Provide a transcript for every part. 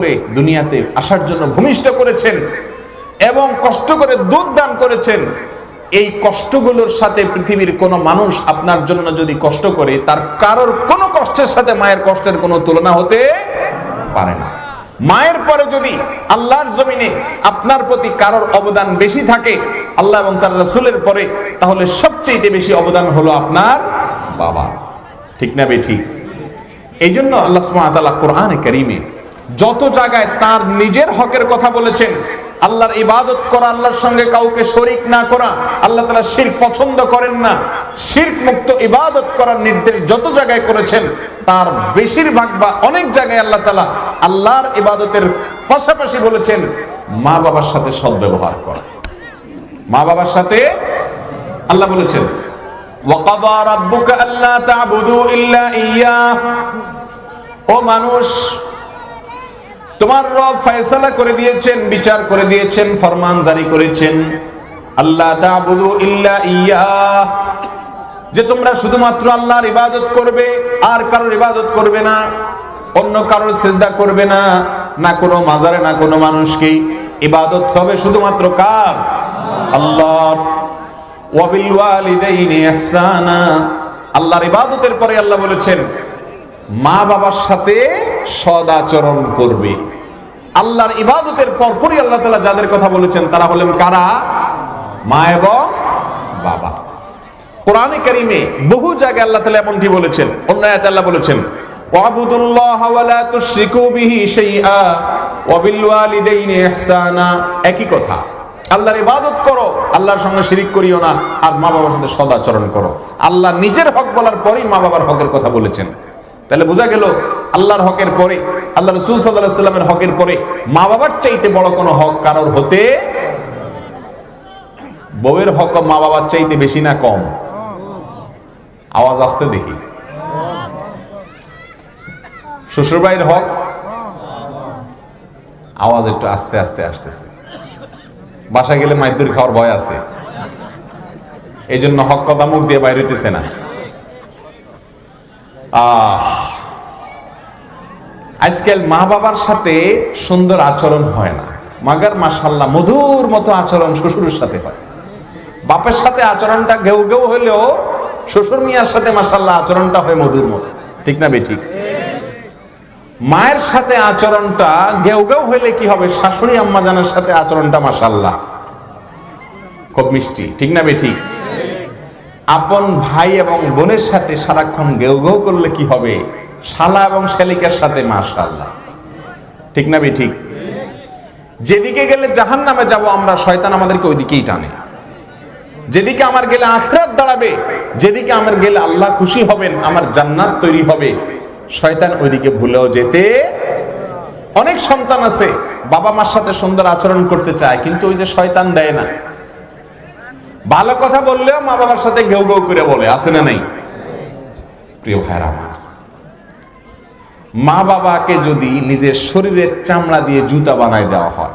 করে দুনিয়াতে আসার জন্য ভূমিষ্ঠ করেছেন এবং কষ্ট করে দুধ দান করেছেন, এই কষ্টগুলোর সাথে পৃথিবীর কোনো মানুষ আপনার জন্য যদি কষ্ট করে, তার কারোর কোনো কষ্টের সাথে মায়ের কষ্টের কোনো তুলনা হতে পারে না। মায়ের পরে যদি আল্লাহর জমিনে আপনার প্রতি কারোর অবদান বেশি থাকে, আল্লাহ এবং তার রসুলের পরে, তাহলে সবচেয়ে বেশি অবদান হলো আপনার বাবা ঠিক না বে ঠিক এই জন্য আল্লাহ সুবহানাহু কোরআনে কারিমে যত জায়গায় তার নিজের হকের কথা বলেছেন, আল্লাহর ইবাদত করা, আল্লাহর সঙ্গে কাউকে শরিক না করা, আল্লাহ তালা শির পছন্দ করেন না শির মুক্ত ইবাদত করার নির্দেশ যত জায়গায় করেছেন, তার বেশিরভাগ বা অনেক জায়গায় আল্লাহ তালা আল্লাহর ইবাদতের পাশাপাশি বলেছেন, মা বাবার সাথে সদ্ব্যবহার করা। মা বাবার সাথে আল্লাহ বলেছেন, ওয়াকাদা রাব্বুকা আল্লা তা'বুদু ইল্লা ইয়াহ ও মানুষ তোমার রব ফয়সালা করে দিয়েছেন, বিচার করে দিয়েছেন, ফরমান জারি করেছেন। আল্লাহ তাবুদু ইল্লা ইয়া যে তোমরা শুধুমাত্র আল্লাহর ইবাদত করবে, আর কারোর ইবাদত করবে না, অন্য কারোর সেজদা করবে না না কোনো মাজারে, না কোনো মানুষকে। ইবাদত হবে শুধুমাত্র কার? আল্লাহর। ওয়াবিল ওয়ালিদাইনি ইহসানা। আল্লাহর ইবাদতের পরে আল্লাহ বলেছেন মা বাবার সাথে সদাচরণ করবে। আল্লাহর ইবাদতের পরপরই আল্লাহ তালা যাদের কথা বলেছেন, তারা হলেন কারা? মা এবং বাবা। কোরআনে কারিমে বহু জায়গায় আল্লাহ তাআলা এমনটি বলেছেন, অন্য আল্লাহ বলেছেন, ওয়াবুদুল্লাহ ওয়া লা তুশরিকু বিহি শাইআ ওয়া বিল একই কথা, আল্লাহর ইবাদত করো, আল্লাহর সঙ্গে শিরিক করিও না, আর মা বাবার সাথে সদাচরণ করো। আল্লাহ নিজের হক বলার পরেই মা বাবার হকের কথা বলেছেন। তাহলে বোঝা গেল আল্লাহর হকের পরে, আল্লাহ রসুল সাল্লাহ সাল্লামের হকের পরে মা বাবার চাইতে বড় কোনো হক কারোর হতে বউয়ের হক মা বাবার চাইতে বেশি না কম? আওয়াজ আসতে দেখি। শ্বশুরবাড়ির হক? আওয়াজ একটু আস্তে আস্তে আসতেছে। বাসা গেলে মাইদুর খাওয়ার ভয় আছে। এই জন্য হক কথা দিয়ে বাইরে হইতেছে না। আহ আজকাল মা বাবার সাথে সুন্দর আচরণ হয় না। মাগার মাসাল্লাহ মধুর মতো আচরণ শ্বশুরের সাথে হয়। বাপের সাথে আচরণটা ঘেউ ঘেউ হলেও শ্বশুর মিয়ার সাথে মাসাল্লাহ আচরণটা হয় মধুর মতো। ঠিক না বে ঠিক মায়ের সাথে আচরণটা ঘেউ ঘেউ হইলে কি হবে? শাশুড়ি আম্মা জানের সাথে আচরণটা মাসাল্লাহ খুব মিষ্টি। ঠিক না বে ঠিক আপন ভাই এবং বোনের সাথে সারাক্ষণ ঘেউ গেউ করলে কি হবে? শালা এবং শালিকার সাথে মাশাল্লাহ ঠিক না বে ঠিক? যেদিকে গেলে জাহান নামে যাব আমরা, শয়তান আমাদেরকে ওইদিকেই টানে। যেদিকে আমার গেলে আখরাত দাঁড়াবে, যেদিকে আমার গেলে আল্লাহ খুশি হবেন, আমার জান্নাত তৈরি হবে, শয়তান ওইদিকে ভুলেও যেতে অনেক সন্তান আছে, বাবা মার সাথে সুন্দর আচরণ করতে চায়, কিন্তু ওই যে শয়তান দেয় না। ভালো কথা বললেও মা বাবার সাথে ঘেউ ঘেউ করে বলে, আছে না নেই? প্রিয় ভাইরা আমার মা বাবাকে যদি নিজের শরীরের চামড়া দিয়ে জুতা বানায় দেওয়া হয়।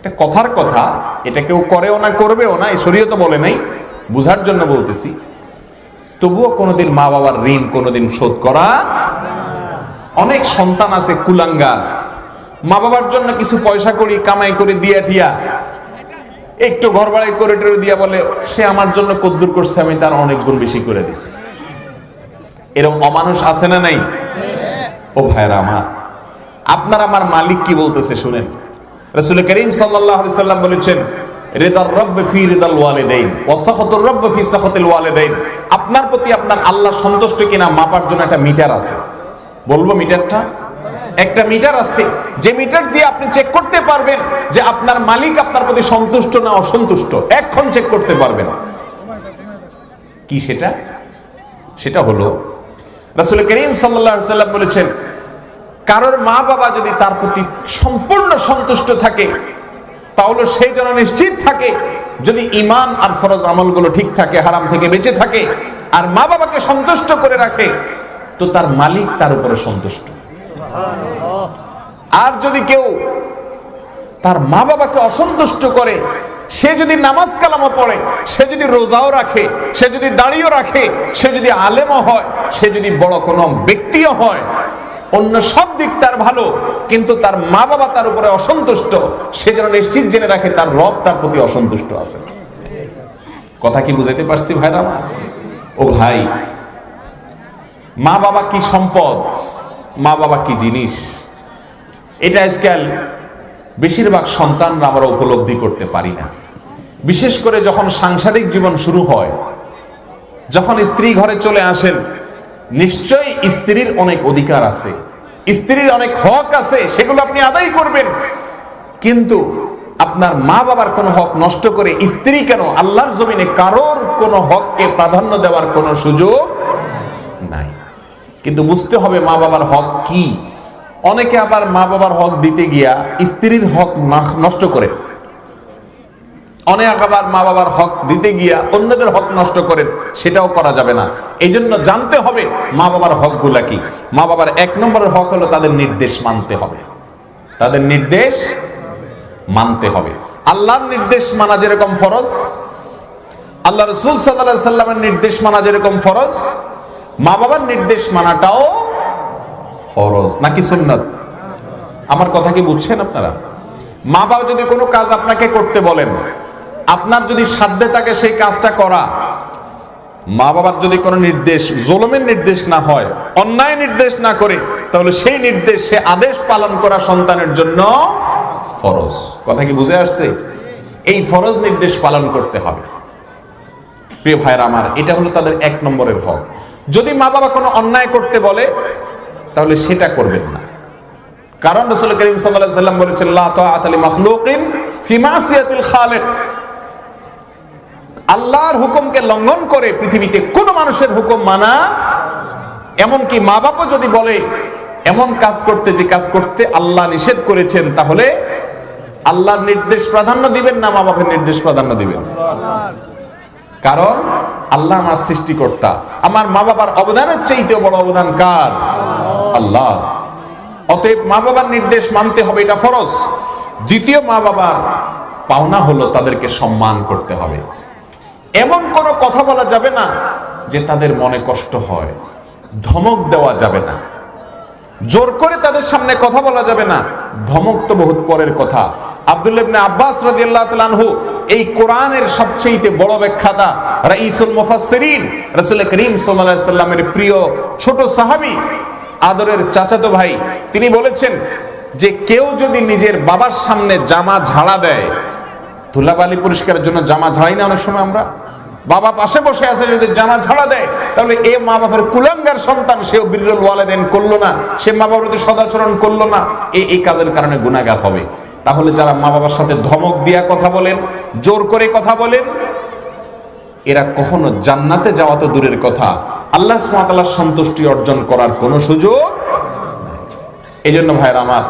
এটা কথার কথা, এটা কেউ করেও না, করবেও না, এই শরীয় তো বলে নাই, বুঝার জন্য বলতেছি। তবুও কোনোদিন মা বাবার ঋণ কোনোদিন শোধ করা অনেক সন্তান আছে কুলাঙ্গার। মা বাবার জন্য কিছু পয়সা করি, কামাই করে, দিয়া টিয়া। একটু ঘর বাড়াই করে টেরে দিয়া বলে, সে আমার জন্য কদ্দুর করছে, আমি তার অনেক গুণ বেশি করে দিছি। এরকম অমানুষ আছে না নাই? ও ভাইরা আমার, আপনার আমার মালিক কি বলতেছে শুনেন। রসুল করিম সাল্লাম বলেছেন, রিদার রব্ব ফি রিদাল ওয়ালিদাইন ওয়া সাখাতুর রব্ব ফি সাখাতিল ওয়ালিদাইন। আপনার প্রতি আপনার আল্লাহ সন্তুষ্ট কিনা মাপার জন্য একটা মিটার আছে। বলব মিটারটা? একটা মিটার আছে। যে মিটার দিয়ে আপনি চেক করতে পারবেন যে আপনার মালিক আপনার প্রতি সন্তুষ্ট না অসন্তুষ্ট, এখন চেক করতে পারবেন। কি সেটা? সেটা হলো রাসুল করিম সাল্লাম বলেছেন, কারোর মা বাবা যদি তার প্রতি সম্পূর্ণ সন্তুষ্ট থাকে, তাহলে সেই যেন নিশ্চিত থাকে যদি ইমান আর ফরজ আমলগুলো ঠিক থাকে, হারাম থেকে বেঁচে থাকে আর মা বাবাকে সন্তুষ্ট করে রাখে, তো তার মালিক তার উপরে সন্তুষ্ট। আর যদি কেউ তার মা বাবাকে অসন্তুষ্ট করে সে যদি নামাজ কালামও পড়ে, সে যদি রোজাও রাখে, সে যদি দাঁড়িয়েও রাখে, সে যদি আলেমও হয়, সে যদি বড় কোনো ব্যক্তিও হয়, অন্য সব দিক তার ভালো, কিন্তু তার মা বাবা তার উপরে অসন্তুষ্ট, সে যেন নিশ্চিত জেনে রাখে তার রব তার প্রতি অসন্তুষ্ট আছে। কথা কি বুঝাইতে পারছি ভাইরা ও ভাই মা বাবা কি সম্পদ মা বাবা কি জিনিস? এটা আজকাল বেশিরভাগ সন্তানরা আমরা উপলব্ধি করতে পারি না। বিশেষ করে যখন সাংসারিক জীবন শুরু হয়, যখন স্ত্রী ঘরে চলে আসেন, নিশ্চয়ই স্ত্রীর অনেক অধিকার আছে। স্ত্রীর অনেক হক আছে, সেগুলো আপনি আদায় করবেন। কিন্তু আপনার মা বাবার কোনো হক নষ্ট করে স্ত্রী কেন? আল্লাহর জমিনে কারোর কোনো হককে প্রাধান্য দেওয়ার কোনো সুযোগ নাই। কিন্তু বুঝতে হবে মা বাবার হক কি। অনেকে আবার মা বাবার হক দিতে গিয়া স্ত্রীর হক নষ্ট করে। অনেক আবার মা বাবার হক দিতে গিয়া অন্যদের হক নষ্ট করেন, সেটাও করা যাবে না। এই জন্য জানতে হবে মা বাবার হকগুলা কি। মা বাবার এক নম্বরের হক হলো তাদের নির্দেশ মানতে হবে। তাদের নির্দেশ মানতে হবে। আল্লাহর নির্দেশ মানা যেরকম ফরজ, আল্লাহ রসুল সাল্লাহ সাল্লামের নির্দেশ মানা যেরকম ফরজ, মা বাবার নির্দেশ মানাটাও ফরজ, নাকি সুন্নত? আমার কথা কি বুঝছেন আপনারা? মা বাবা যদি কোনো কাজ আপনাকে করতে বলেন আপনার যদি সাধ্যে থাকে সেই কাজটা করা। মা বাবার যদি কোনো নির্দেশ, জোলমের নির্দেশ না হয়, অন্যায় নির্দেশ না করে, তাহলে সেই নির্দেশ, সে আদেশ পালন করা সন্তানের জন্য ফরজ। কথা কি বুঝে আসছে? এই ফরজ নির্দেশ পালন করতে হবে। প্রিয় ভাইরা আমার, এটা হলো তাদের এক নম্বরের হক। যদি মা বাবা কোনো অন্যায় করতে বলে, তাহলে সেটা করবেন না। কারণ রসুল করিম সাল্লাম বলেছেন আল্লাহর হুকুমকে লঙ্ঘন করে পৃথিবীতে কোন মানুষের হুকুম মানা, এমনকি মা বাবা যদি বলে, এমন কাজ করতে যে কাজ করতে আল্লাহ নিষেধ করেছেন, তাহলে আল্লাহর নির্দেশ প্রাধান্য দিবেন না মা বাবার নির্দেশ প্রাধান্য দিবেন? কারণ আল্লাহ আমার সৃষ্টিকর্তা। আমার মা বাবার অবদানের চাইতেও বড় অবদান কার? আল্লাহ। অতএব মা বাবার নির্দেশ মানতে হবে, এটা ফরজ। দ্বিতীয় মা বাবার পাওনা হলো তাদেরকে সম্মান করতে হবে। এমন কোনো কথা বলা যাবে না যে তাদের মনে কষ্ট হয়, ধমক দেওয়া যাবে না। জোর করে তাদের সামনে কথা বলা যাবে না। ধমক তো বহুত পরের কথা। আব্দুল্লাহ আব্বাস রাদিয়াল্লাহু তাআলা আনহু এই কোরআনের সবচেয়ে বড় ব্যাখ্যাতা রাইসুল মুফাসসিরিন রাসূল করিম সাল্লাল্লাহু আলাইহি সাল্লামের প্রিয় ছোট সাহাবী আদরের চাচাতো ভাই, তিনি বলেছেন যে কেউ যদি নিজের বাবার সামনে জামা ঝাড়া দেয় ধুলাবালি পরিষ্কারের জন্য জামা ঝাড়াই না অনেক সময় আমরা। বাবা পাশে বসে আছে, যদি জামা ঝাড়া দেয়, তাহলে এ মা বাবার কুলাঙ্গার সন্তান সেও বিরল ওয়ালেদেন করল না, সে মা বাবার প্রতি সদাচরণ করল না এই এই কাজের কারণে গুণাগার হবে। তাহলে যারা মা বাবার সাথে ধমক দিয়া কথা বলেন, জোর করে কথা বলেন, এরা কখনো জান্নাতে যাওয়া তো দূরের কথা। আল্লাহ সন্তুষ্টি অর্জন করার কোনো সুযোগ এই জন্য ভাইয়ের আমার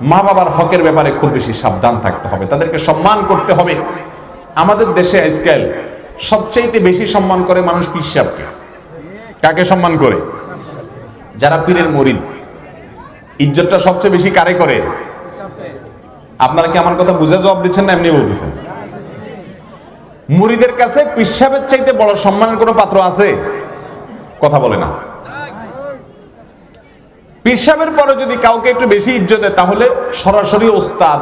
মা বাবার হকের ব্যাপারে খুব বেশি সাবধান থাকতে হবে। তাদেরকে সম্মান করতে হবে। আমাদের দেশে আজকাল সবচাইতে বেশি সম্মান করে মানুষ পিসাবকে কাকে সম্মান করে? যারা পীরের মরিদ। ইজ্জতটা সবচেয়ে বেশি কারে করে? আপনারা কি আমার কথা বুঝে জবাব দিচ্ছেন না এমনি বলতেছেন? মুরিদের কাছে পিসাবের চাইতে বড় সম্মানের কোনো পাত্র আছে? কথা বলে না। পিসাবের পরে যদি কাউকে একটু বেশি ইজ্জত দেয়, তাহলে সরাসরি ওস্তাদ,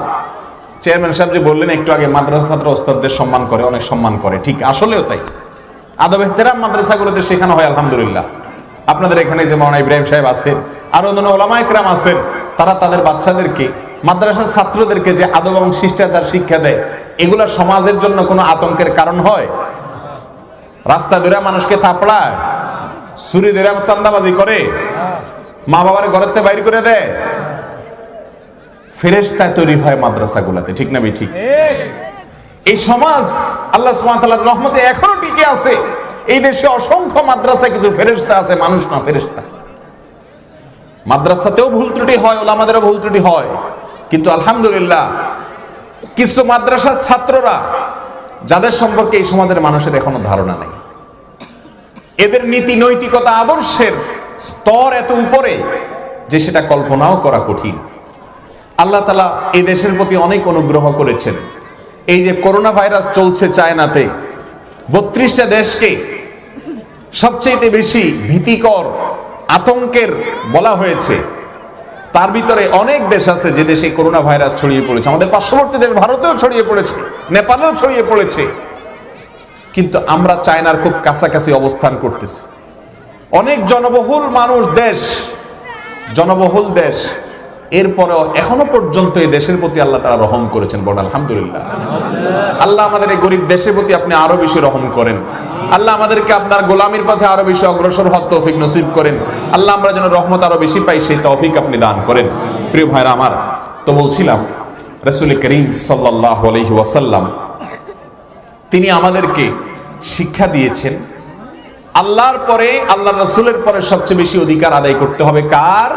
চেয়ারম্যান সাহেব যে বললেন, একটু আগে মাদ্রাসা ছাত্র ওস্তাদদের সম্মান করে, অনেক সম্মান করে। ঠিক আসলেও তাই। আদব এহতেরাম মাদ্রাসাগুলোতে শেখানো হয়, আলহামদুলিল্লাহ। আপনাদের এখানে যে মাওনা ইব্রাহিম সাহেব আছেন, আর অন্যান্য ওলামা একরাম আছেন, তারা তাদের বাচ্চাদেরকে, মাদ্রাসার ছাত্রদেরকে যে আদব এবং শিষ্টাচার শিক্ষা দেয়, এগুলা সমাজের জন্য কোনো আতঙ্কের কারণ হয়? রাস্তা ধরে মানুষকে থাপড়ায়, ছুরি ধরে চান্দাবাজি করে মা বাবার ঘরের বাইর করে দেয় ফেরেস্তায় তৈরি হয় মাদ্রাসাগুলাতে, ঠিক না ঠিক এই সমাজ আল্লাহ সুবহানাহু রহমতে এখনও টিকে আছে। এই দেশে অসংখ্য মাদ্রাসা কিছু ফেরেস্তা আছে, মানুষ না ফেরেস্তা মাদ্রাসাতেও ভুল ত্রুটি হয়, ওলামাদেরও ভুল ত্রুটি হয়। কিন্তু আলহামদুলিল্লাহ, কিছু মাদ্রাসার ছাত্ররা, যাদের সম্পর্কে এই সমাজের মানুষের এখনও ধারণা নেই। এদের নীতি নৈতিকতা আদর্শের স্তর এত উপরে যে সেটা কল্পনাও করা কঠিন। আল্লাহ তালা এই দেশের প্রতি অনেক অনুগ্রহ করেছেন। এই যে করোনা ভাইরাস চলছে চায়নাতে, বত্রিশটা দেশকে সবচেয়ে বেশি ভীতিকর আতঙ্কের বলা হয়েছে। তার ভিতরে অনেক দেশ আছে যে দেশে করোনা ভাইরাস ছড়িয়ে পড়েছে। আমাদের পার্শ্ববর্তী দেশ ভারতেও ছড়িয়ে পড়েছে, নেপালেও ছড়িয়ে পড়েছে। কিন্তু আমরা চায়নার খুব কাছাকাছি অবস্থান করতেছি। অনেক জনবহুল মানুষ দেশ, জনবহুল দেশ। এরপরেও এখনও পর্যন্ত এই দেশের প্রতি আল্লাহ তারা রহম করেছেন বড় আলহামদুলিল্লাহ। আল্লাহ আমাদের এই গরিব দেশের প্রতি আপনি আরও বেশি রহম করেন। আল্লাহ আমাদেরকে আপনার গোলামির পথে আরও বেশি অগ্রসর হওয়ার তৌফিক নসিব করেন। আল্লাহ আমরা যেন রহমত আরও বেশি পাই, সেই তৌফিক আপনি দান করেন। প্রিয় ভাইরা আমার, তো বলছিলাম, রসুল করিম সাল্লাহ আলহি ওয়াসাল্লাম, তিনি আমাদেরকে শিক্ষা দিয়েছেন আল্লাহর পরে আল্লাহ রসুলের পরে সবচেয়ে বেশি অধিকার আদায় করতে হবে কার?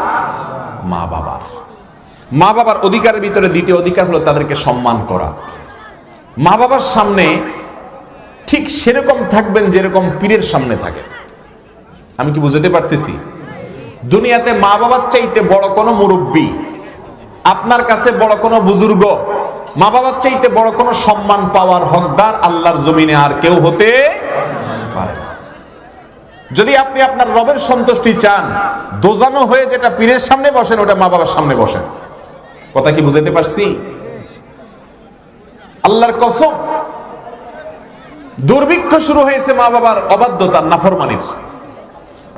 মা বাবার। মা বাবার অধিকারের ভিতরে দ্বিতীয় অধিকার হলো তাদেরকে সম্মান করা। মা বাবার সামনে ঠিক সেরকম থাকবেন যেরকম পীরের সামনে থাকে আমি কি বুঝতে পারতেছি? দুনিয়াতে মা বাবার চাইতে বড় কোনো মুরব্বী, আপনার কাছে বড় কোনো বুজুর্গ, মা বাবার চাইতে বড় কোনো সম্মান পাওয়ার হকদার আল্লাহর জমিনে আর কেউ হতে পারে না। যদি আপনি আপনার রবের সন্তুষ্টি চান, দোজানো হয়ে যেটা পীরের সামনে বসেন, ওটা মা বাবার সামনে বসেন। কথা কি বুঝাতে পারছি? আল্লাহর কসম, দুর্ভিক্ষ শুরু হয়েছে মা বাবার অবাধ্যতার নাফরমানির।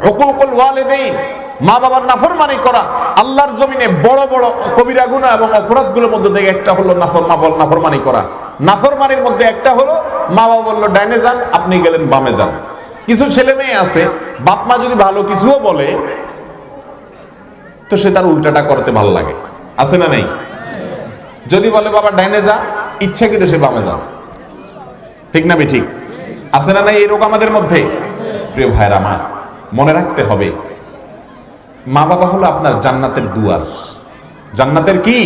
হুকুকুল ওয়ালিদাইন মা বাবার নাফরমানি করা, আল্লাহর জমিনে বড় বড় কবিরা গুনাহ এবং অপরাধগুলোর মধ্যে থেকে একটা হলো নাফর মা বল নাফরমানি করা। নাফরমানির মধ্যে একটা হলো মা বাবা বলল, ডাইনে যান, আপনি গেলেন বামে যান। কিছু ছেলে মেয়ে আছে, বাপ মা যদি ভালো কিছুও বলে, তো সে তার উল্টাটা করতে ভালো লাগে। আছে না নেই? যদি বলে, বাবা, ডাইনে যা। ইচ্ছা কিন্তু সে বামে যাও ঠিক না ঠিক আছে না নাই এই রোগ আমাদের মধ্যে? প্রিয় ভাইরা আমার, মনে রাখতে হবে মা বাবা হলো আপনার জান্নাতের দুয়ার। জান্নাতের কি?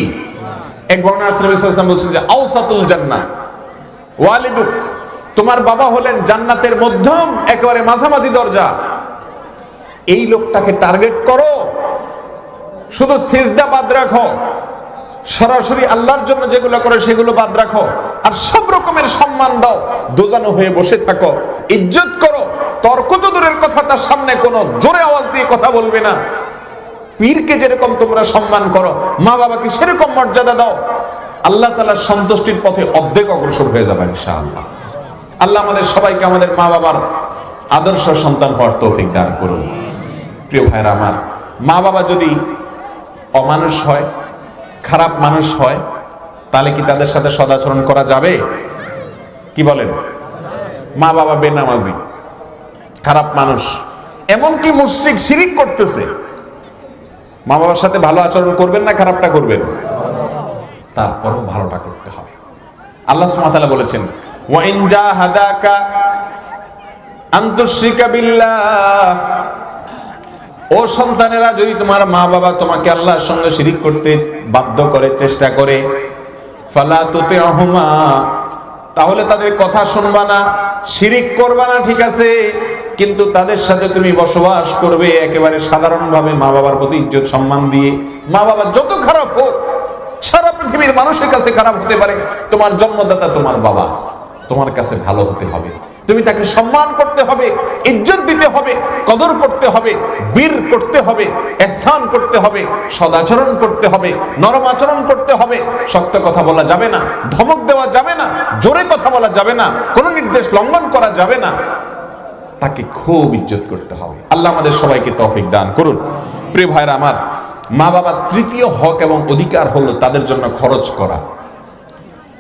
এক বর্ণনা আসলাম বলছেন যে আউসাতুল জান্নাহ, ওয়ালিদুক। তোমার বাবা হলেন জান্নাতের মধ্যম, একেবারে মাঝামাঝি দরজা। এই লোকটাকে টার্গেট করো। শুধু সিজদা বাদ রাখো। সরাসরি আল্লাহর জন্য যেগুলো করে সেগুলো বাদ রাখো। আর সব রকমের সম্মান দাও। দোজানো হয়ে বসে থাকো। ইজ্জত করো। তর্ক তো দূরের কথা, তার সামনে কোনো জোরে আওয়াজ দিয়ে কথা বলবে না। পীরকে যেরকম তোমরা সম্মান করো, মা বাবাকে সেরকম মর্যাদা দাও। আল্লাহ তালার সন্তুষ্টির পথে অর্ধেক অগ্রসর হয়ে যাবে ইনশাআল্লাহ। আল্লাহ আমাদের সবাইকে আমাদের মা বাবার আদর্শ সন্তান হওয়ার তৌফিক দান করুন। প্রিয় ভাইরা আমার, মা বাবা যদি অমানুষ হয়, খারাপ মানুষ হয়, তাহলে কি তাদের সাথে সদাচরণ করা যাবে? কি বলেন? মা বাবা বেনামাজি, খারাপ মানুষ, এমনকি মুশ্রিক শিরিক করতেছে। মা বাবার সাথে ভালো আচরণ করবেন না খারাপটা করবেন? তারপরও ভালোটা করতে হবে। আল্লাহ সুবহানাহু বলেছেন ওয়াইন জাহাদাকা আনতুশরিকা বিল্লাহ ও সন্তানেরা, যদি তোমার মা বাবা তোমাকে আল্লাহর সঙ্গে শিরিক করতে বাধ্য করে, চেষ্টা করে, ফালা তুতে অহমা তাহলে তাদের কথা শুনবা না, শিরিক করবা না, ঠিক আছে, কিন্তু তাদের সাথে তুমি বসবাস করবে একেবারে সাধারণভাবে মা বাবার প্রতি ইজ্জত সম্মান দিয়ে। মা বাবা যত খারাপ হোক, সারা পৃথিবীর মানুষের কাছে খারাপ হতে পারে, তোমার জন্মদাতা তোমার বাবা। তোমার কাছে ভালো হতে হবে। তুমি তাকে সম্মান করতে হবে, ইজ্জত দিতে হবে, কদর করতে হবে, বীর করতে হবে, এহসান করতে হবে, সদাচরণ করতে হবে, নরম আচরণ করতে হবে। শক্ত কথা বলা যাবে না, ধমক দেওয়া যাবে না, জোরে কথা বলা যাবে না, কোনো নির্দেশ লঙ্ঘন করা যাবে না। তাকে খুব ইজ্জত করতে হবে। আল্লাহ আমাদের সবাইকে তৌফিক দান করুন। প্রিয় ভাইরা আমার মা বাবার তৃতীয় হক এবং অধিকার হলো তাদের জন্য খরচ করা।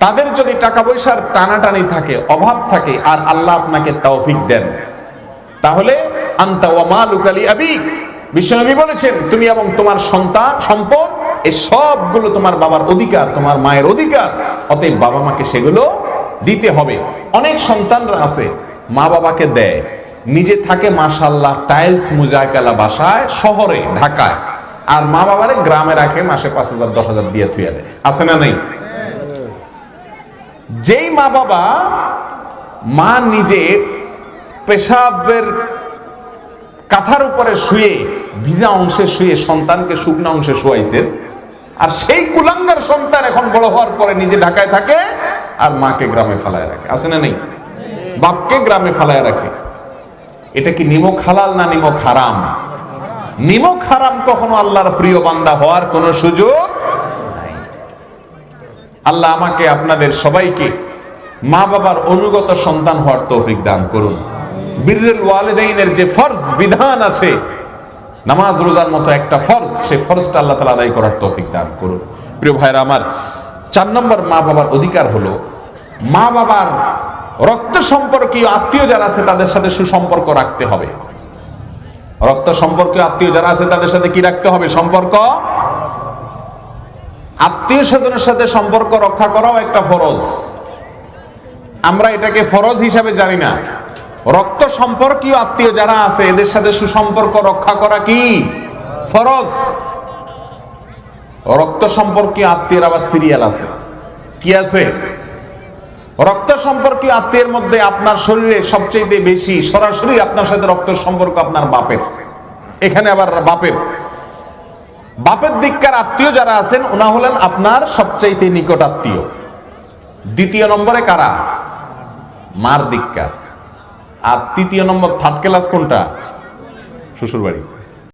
তাদের যদি টাকা পয়সার টানাটানি থাকে, অভাব থাকে, আর আল্লাহ আপনাকে তৌফিক দেন, তাহলে আন্তা ওয়া মালুক আলী আবি। বিশ্বনবী বলেছেন, তুমি এবং তোমার সন্তান, সম্পদ এই সবগুলো তোমার বাবার অধিকার, তোমার মায়ের অধিকার, অতএব বাবা মাকে সেগুলো দিতে হবে। অনেক সন্তানরা আছে, মা বাবাকে দেয়, নিজে থাকে মাশাল্লাহ টাইলস মুজাকালা বাসায়, শহরে, ঢাকায়, আর মা বাবারে গ্রামে রাখে, মাসে পাঁচ হাজার, দশ হাজার দিয়ে থুয়া দেয়। আছে না নেই? যেই মা বাবা, মা নিজে পেশাবের কাঁথার উপরে শুয়ে, ভিজা অংশে শুয়ে সন্তানকে শুকনো অংশে শুয়াইছেন আর সেই কুলাঙ্গার সন্তান এখন বড় হওয়ার পরে নিজে ঢাকায় থাকে আর মাকে গ্রামে ফালায় রাখে। আছে না নেই? বাপকে গ্রামে ফালায় রাখে। এটা কি নিমক হালাল না নিমক হারাম? নিমক হারাম কখনো আল্লাহর প্রিয় বান্দা হওয়ার কোনো সুযোগ আল্লাহ আমাকে আপনাদের সবাইকে মা বাবার অনুগত সন্তান হওয়ার তৌফিক দান করুন। বীরুল ওয়ালিদাইনের যে ফরজ বিধান আছে, নামাজ রোজার মতো একটা ফরজ, সেই ফরজটা আল্লাহ তালা আদায় করার তৌফিক দান করুন। প্রিয় ভাইরা আমার, চার নম্বর মা বাবার অধিকার হলো, মা বাবার রক্ত সম্পর্কীয় আত্মীয় যারা আছে, তাদের সাথে সুসম্পর্ক রাখতে হবে। রক্ত সম্পর্কীয় আত্মীয় যারা আছে, তাদের সাথে কি রাখতে হবে? সম্পর্ক আত্মীয় স্বজনের সাথে সম্পর্ক রক্ষা করাও একটা ফরজ। আমরা এটাকে ফরজ হিসাবে জানি না। রক্ত সম্পর্কীয় আত্মীয় যারা আছে, এদের সাথে সুসম্পর্ক রক্ষা করা কি? ফরজ। রক্ত সম্পর্কীয় আত্মীয়ের আবার সিরিয়াল আছে। কি আছে? রক্ত সম্পর্কীয় আত্মীয়ের মধ্যে আপনার শরীরে সবচেয়ে বেশি সরাসরি আপনার সাথে রক্ত সম্পর্ক আপনার বাপের। এখানে আবার বাপের। বাপের দিককার আত্মীয় যারা আছেন ওনা হলেন আপনার সবচাইতে নিকট আত্মীয়। দ্বিতীয় নম্বরে কারা? মার দিককার। আর তৃতীয় নম্বর থার্ড ক্লাস কোনটা? শ্বশুর বাড়ি